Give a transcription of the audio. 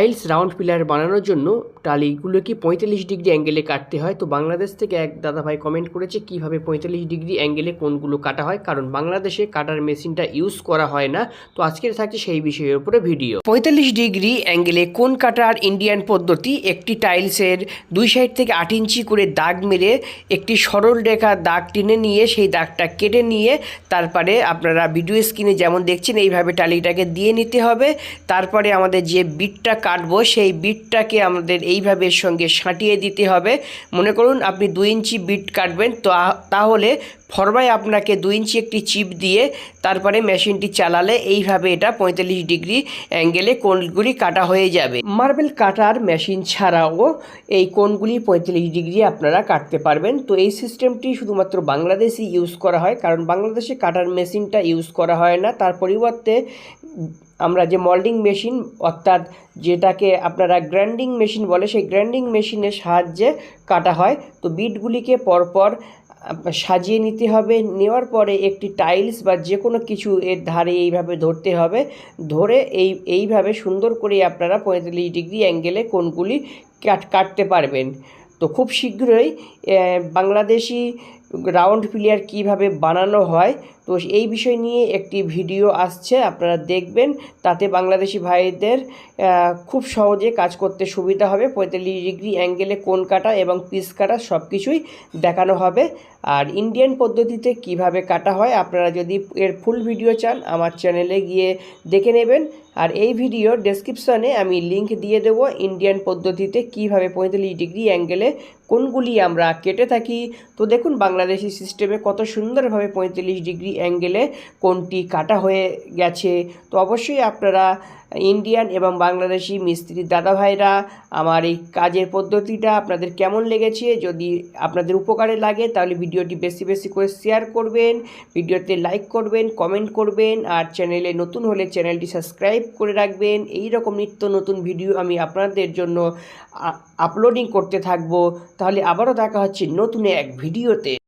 Tiles, round pillar বানানোর জন্য টালিগুলোকে পঁয়তাল্লিশ ডিগ্রি অ্যাঙ্গেলে কাটতে হয়। তো বাংলাদেশ থেকে এক দাদাভাই কমেন্ট করেছে, কীভাবে পঁয়তাল্লিশ ডিগ্রি অ্যাঙ্গেলে কোনগুলো কাটা হয়? কারণ বাংলাদেশে কাটার মেশিনটা ইউজ করা হয় না। তো আজকের থাকছে সেই বিষয়ের উপরে ভিডিও পঁয়তাল্লিশ ডিগ্রি অ্যাঙ্গেলে কোন কাটার ইন্ডিয়ান পদ্ধতি? একটি টাইলসের দুই সাইড থেকে আট ইঞ্চি করে দাগ মেরে একটি সরল রেখা দাগ টেনে নিয়ে সেই দাগটা কেটে নিয়ে তারপরে আপনারা ভিডিও স্ক্রিনে যেমন দেখছেন, এইভাবে টালিটাকে দিয়ে নিতে হবে। তারপরে আমাদের যে বিটটা কাটবো, সেই বিটটাকে আমাদের এইভাবে সঙ্গে সাঁটিয়ে দিতে হবে। মনে করুন আপনি দুই ইঞ্চি বিট কাটবেন, তো তাহলে ফরমায় আপনাকে দুই ইঞ্চি একটি চিপ দিয়ে তারপরে মেশিনটি চালালে এইভাবে এটা পঁয়তাল্লিশ ডিগ্রি অ্যাঙ্গেলে কোণগুলি কাটা হয়ে যাবে। মার্বেল কাটার মেশিন ছাড়াও এই কোণগুলি পঁয়তাল্লিশ ডিগ্রি আপনারা কাটতে পারবেন। তো এই সিস্টেমটি শুধুমাত্র বাংলাদেশই ইউজ করা হয়, কারণ বাংলাদেশে কাটার মেশিনটা ইউজ করা হয় না। তার পরিবর্তে আমরা যে মল্ডিং মেশিন অর্থাৎ যেটাকে আপনারা গ্রাইন্ডিং মেশিন বলে, সেই গ্রাইন্ডিং মেশিনের সাহায্যে কাটা হয়। তো বিটগুলিকে পরপর সাজিয়ে নিতে হবে। নেওয়ার পরে একটি টাইলস বা যে কোনো কিছু এর ধারে এইভাবে ধরতে হবে। ধরে এই, এইভাবে সুন্দর করে আপনারা পঁয়তাল্লিশ ডিগ্রি অ্যাঙ্গেলে কোনগুলি কাট, কাটতে পারবেন। তো খুব শীঘ্রই বাংলাদেশি রাউন্ড প্লেয়ার কীভাবে বানানো হয়, তো এই বিষয় নিয়ে একটি ভিডিও আসছে, আপনারা দেখবেন। তাতে বাংলাদেশি ভাইদের খুব সহজে কাজ করতে সুবিধা হবে। পঁয়তাল্লিশ ডিগ্রি অ্যাঙ্গেলে কোন কাটা এবং পিস কাটা সব কিছুই দেখানো হবে। আর ইন্ডিয়ান পদ্ধতিতে কীভাবে কাটা হয় আপনারা যদি এর ফুল ভিডিও চান, আমার চ্যানেলে গিয়ে দেখে নেবেন। আর এই ভিডিও ডেসক্রিপশনে আমি লিংক দিয়ে দেবো ইন্ডিয়ান পদ্ধতিতে কীভাবে পঁয়তাল্লিশ ডিগ্রি অ্যাঙ্গেলে কোনগুলি আমরা কেটে থাকি। তো দেখুন, বাংলাদেশি সিস্টেমে কত সুন্দরভাবে পঁয়তাল্লিশ ডিগ্রি অ্যাঙ্গেলে কোনটি কাটা হয়ে গেছে। তো অবশ্যই আপনারা ইন্ডিয়ান এবং বাংলাদেশি মিস্ত্রির দাদা ভাইরা আমার এই কাজের পদ্ধতিটা আপনাদের কেমন লেগেছে? যদি আপনাদের উপকারে লাগে, তাহলে ভিডিওটি বেশি বেশি করে শেয়ার করবেন, ভিডিওতে লাইক করবেন কমেন্ট করবেন, আর চ্যানেলে নতুন হলে চ্যানেলটি সাবস্ক্রাইব করে রাখবেন। এই রকম নিত্য নতুন ভিডিও আমি আপনাদের জন্য আপলোডিং করতে থাকব। তাহলে আবারও দেখা হচ্ছে নতুন এক ভিডিওতে